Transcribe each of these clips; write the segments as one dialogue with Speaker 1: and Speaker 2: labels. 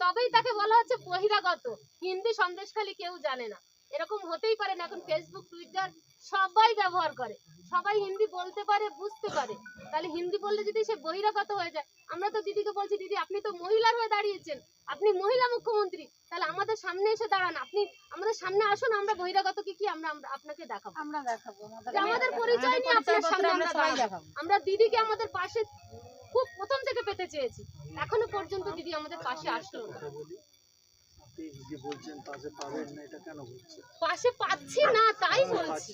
Speaker 1: তবেই
Speaker 2: তাকে বলা হচ্ছে বহিরাগত।
Speaker 1: হিন্দি সন্দেশখালি কেউ জানে না। এরকম হতেই পারে না। এখন ফেসবুক টুইটার সবাই ব্যবহার করে। সবাই হিন্দি বলতে পারে বুঝতে পারে। তাহলে হিন্দি বললে যদি সে বহিরাগত হয়ে যায় আমরা তো দিদিকে বলছি দিদি আপনি তো মহিলার হয়ে দাঁড়িয়েছেন। আপনি মহিলা মুখ্যমন্ত্রী। তাহলে আমাদের সামনে এসে দাঁড়ান। আপনি আমাদের সামনে আসুন। আমরা বহিরাগত কি কি আমরা আপনাকে দেখাবো?
Speaker 2: আমরা দেখাবো।
Speaker 1: আমাদের পরিচয় নিয়ে আপনার সামনে আমরা দিদিকে আমাদের পাশে খুব প্রথম থেকে পেতে চেয়েছি। এখনও পর্যন্ত দিদি আমাদের পাশে আসলো না।
Speaker 3: কথা বলি। আপনি যে বলছেন পাশে পাবেন না এটা কেন বলছেন
Speaker 1: পাশে পাচ্ছি না তাই বলছি।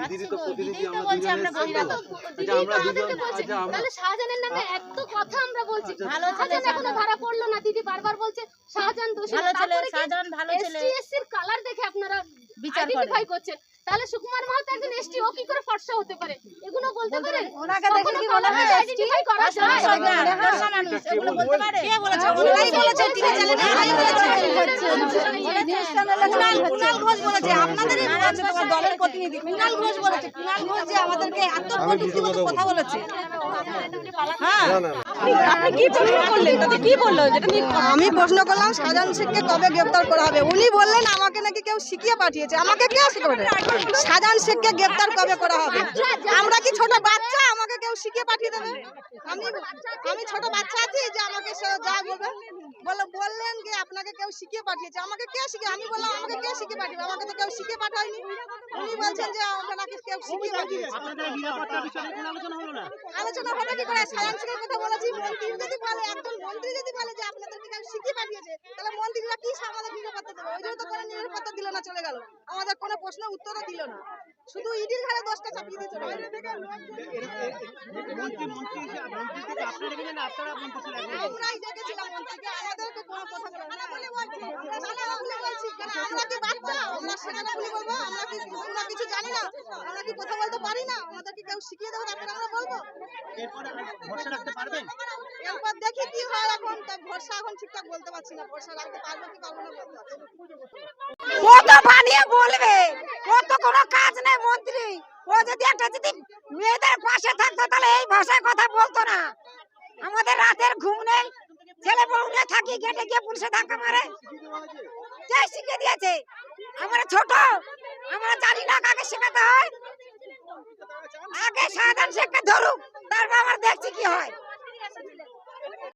Speaker 4: দিদিরই তো প্রতিনিধি আমরা
Speaker 2: বলছে
Speaker 4: দুজনে
Speaker 2: আমরা
Speaker 4: এসেছি তো।
Speaker 1: তো
Speaker 4: আচ্ছা,
Speaker 1: দিদি
Speaker 4: আমরা
Speaker 1: তো আমাদেরকে
Speaker 4: দুজন-
Speaker 1: বলছে
Speaker 4: আচ্ছা, আমরা-
Speaker 1: তাহলে শাহজাহানের নামে এত কথা আমরা বলছি।
Speaker 4: আচ্ছা,
Speaker 2: ভালো ছেলে এখনও
Speaker 1: ধরা পড়ল না দিদি বারবার বলছে শাহজাহান দোষী।
Speaker 2: ভালো ছেলে শাহজাহান ভালো ছেলে
Speaker 1: এসটি এসসির কালার দেখে আপনারা
Speaker 2: বিচার
Speaker 1: করছেন। তাহলে সুকুমার মাহাতো একজন এসটি ও কি করে ফর্সা হতে পারে? এগুলো বলতে পারেন?
Speaker 2: ওনাকে দেখে কি বলা হয়
Speaker 1: দেখে আইডেন্টিফাই করা যায়।
Speaker 2: ফর্সা মানুষ, এগুলো বলতে পারে?
Speaker 5: ওনারাই বলেছে, টিভি চ্যানেলে ওনারাই বলেছে। কুণাল কুণাল ঘোষ বলেছে আপনাদেরই বলেছে তোমার দলের প্রতিনিধি। কুণাল ঘোষ বলেছে কুণাল ঘোষ যে আমাদেরকে এত প্রতিনিধিগত কথা বলেছে। হ্যাঁ। আমি প্রশ্ন করলাম শাহজাহান শেখকে কবে গ্রেফতার করা হবে? উনি বললেন, আমাকে নাকি কেউ শিখিয়ে পাঠিয়েছে। আমাকে কে শিখিয়ে পাঠিয়েছে? শাহজাহান শেখকে গ্রেফতার কবে করা হবে? আমরা কি ছোট বাচ্চা? আমাকে কেউ শিখিয়ে পাঠিয়ে দেবে? আমি আমি ছোট বাচ্চা আছি যে আমাকে সে যা বলবে। বলে বললেন যে আপনাকে কেউ শিখিয়ে পাঠিয়েছে। আমাকে কে শিখিয়ে আমি বললাম, আমাকে কে শিখিয়ে পাঠিয়েছে? আমাকে তো কেউ শিখিয়ে পাঠায়নি। উনি বলছেন যে আমাকে নাকি কেউ শিখিয়ে পাঠিয়েছে। আলোচনা হবে কি করে? সাধারণ কথা বলেছি মন্ত্রী যদি বলে একজন মন্ত্রী যদি বলে যে আপনাদেরকে কেউ শিখিয়ে পাঠিয়েছে তাহলে মন্ত্রীরা কি আমাদের নিরাপত্তা দেবে? ওই জন্য তো কোনো নিরাপত্তা দিল না চলে গেল। আমাদের কোনো প্রশ্নের উত্তরও দিল না। শুধু ইডির ঘাড়ে দশটা চাপিয়ে দিয়ে চলে আমরাই ডেকেছিলাম মন্ত্রীকে। আমাদেরকে কোনো কথা বলে না বলে বলছি আমরা বলে বলছি। আমরা কি বাচ্চা? আমরা সেনারা বলে বলব? আমরা কিছু জানি না? আমরা কি কথা বলতে পারি না? আমাদেরকে কেউ শিখিয়ে দেবে? তারপরে আমরা বলব। এরপর দেখি কি হয় এখন। ভরসা এখন ঠিকঠাক বলতে পারছি না। ভরসা রাখতে পারব কি পারব না বলতে ও তো বানিয়ে বলবে। ও তো কোনো কাজ নেই মন্ত্রী। ও যদি একটা যদি মেয়েদের পাশে থাকতো তাহলে এই ভাষায় কথা বলতো না। আমাদের রাতের ঘুম নেই। ছেলে বউ নিয়ে থাকি গেটে গিয়ে পুলিশে ধাক্কা মারে। কে শিখে দিয়েছে? আমরা ছোট আমরা জানি না কাকে শেখাতে হয়। আগে সাধারণ শেখকে ধরুক, তারপর আমরা দেখছি কি হয়।